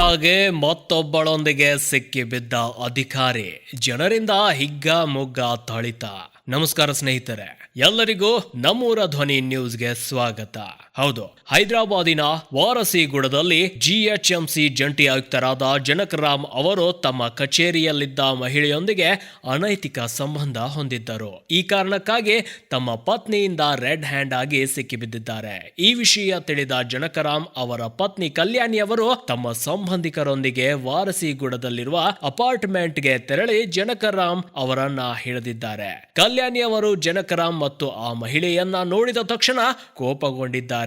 ಹಾಗೆ ಮತ್ತೊಬ್ಬಳೊಂದಿಗೆ ಸಿಕ್ಕಿಬಿದ್ದ ಅಧಿಕಾರಿ ಜನರಿಂದ ಹಿಗ್ಗ ಮುಗ್ಗ ತಳಿತ ನಮಸ್ಕಾರ ಸ್ನೇಹಿತರೆ, ಎಲ್ಲರಿಗೂ ನಮ್ಮೂರ ಧ್ವನಿ ನ್ಯೂಸ್ಗೆ ಸ್ವಾಗತ. ಹೌದು. ಹೈದರಾಬಾದಿನ ವಾರಸಿಗುಡದಲ್ಲಿ ಜಿಎಚ್ಎಂಸಿ ಜಂಟಿ ಆಯುಕ್ತರಾದ ಜನಕರಾಮ್ ಅವರು ತಮ್ಮ ಕಚೇರಿಯಲ್ಲಿದ್ದ ಮಹಿಳೆಯೊಂದಿಗೆ ಅನೈತಿಕ ಸಂಬಂಧ ಹೊಂದಿದ್ದರು. ಈ ಕಾರಣಕ್ಕಾಗಿ ತಮ್ಮ ಪತ್ನಿಯಿಂದ ರೆಡ್ ಹ್ಯಾಂಡ್ ಆಗಿ ಸಿಕ್ಕಿಬಿದ್ದಿದ್ದಾರೆ. ಈ ವಿಷಯ ತಿಳಿದ ಜನಕರಾಮ್ ಅವರ ಪತ್ನಿ ಕಲ್ಯಾಣಿ ಅವರು ತಮ್ಮ ಸಂಬಂಧಿಕರೊಂದಿಗೆ ವಾರಸಿಗುಡದಲ್ಲಿರುವ ಅಪಾರ್ಟ್ಮೆಂಟ್ಗೆ ತೆರಳಿ ಜನಕರಾಮ್ ಅವರನ್ನ ಹಿಡಿದಿದ್ದಾರೆ. ಕಲ್ಯಾಣಿ ಅವರು ಜನಕರಾಮ್ ಮತ್ತು ಆ ಮಹಿಳೆಯನ್ನ ನೋಡಿದ ತಕ್ಷಣ ಕೋಪಗೊಂಡಿದ್ದಾರೆ.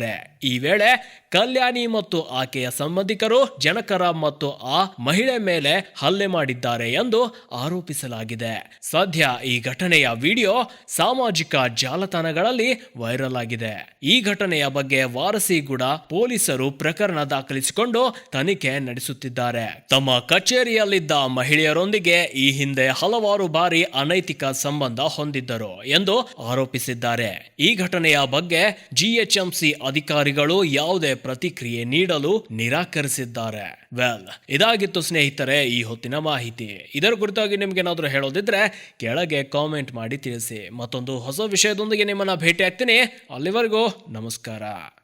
ಈ ವೇಳೆ ಕಲ್ಯಾಣಿ ಮತ್ತು ಆಕೆಯ ಸಂಬಂಧಿಕರು ಜನಕರ ಮತ್ತು ಆ ಮಹಿಳೆ ಮೇಲೆ ಹಲ್ಲೆ ಮಾಡಿದ್ದಾರೆ ಎಂದು ಆರೋಪಿಸಲಾಗಿದೆ. ಸದ್ಯ ಈ ಘಟನೆಯ ವಿಡಿಯೋ ಸಾಮಾಜಿಕ ಜಾಲತಾಣಗಳಲ್ಲಿ ವೈರಲ್ ಆಗಿದೆ. ಈ ಘಟನೆಯ ಬಗ್ಗೆ ವಾರಸಿಗೂಡ ಪೊಲೀಸರು ಪ್ರಕರಣ ದಾಖಲಿಸಿಕೊಂಡು ತನಿಖೆ ನಡೆಸುತ್ತಿದ್ದಾರೆ. ತಮ್ಮ ಕಚೇರಿಯಲ್ಲಿದ್ದ ಮಹಿಳೆಯರೊಂದಿಗೆ ಈ ಹಿಂದೆ ಹಲವಾರು ಬಾರಿ ಅನೈತಿಕ ಸಂಬಂಧ ಹೊಂದಿದ್ದರು ಎಂದು ಆರೋಪಿಸಿದ್ದಾರೆ. ಈ ಘಟನೆಯ ಬಗ್ಗೆ ಜಿಎಚ್ಎಂಸಿ ಅಧಿಕಾರಿಗಳು ಯಾವುದೇ ಪ್ರತಿಕ್ರಿಯೆ ನೀಡಲು ನಿರಾಕರಿಸಿದ್ದಾರೆ. ವೆಲ್ ಇದಾಗಿತ್ತು ಸ್ನೇಹಿತರೆ, ಈ ಹೊತ್ತಿನ ಮಾಹಿತಿ. ಇದರ ಕುರಿತಾಗಿ ನಿಮ್ಗೇನಾದರೂ ಹೇಳೋದಿದ್ರೆ ಕೆಳಗೆ ಕಾಮೆಂಟ್ ಮಾಡಿ ತಿಳಿಸಿ. ಮತ್ತೊಂದು ಹೊಸ ವಿಷಯದೊಂದಿಗೆ ನಿಮ್ಮನ್ನ ಭೇಟಿ ಆಗ್ತೀನಿ ಅಲ್ಲಿವರೆಗೂ ನಮಸ್ಕಾರ.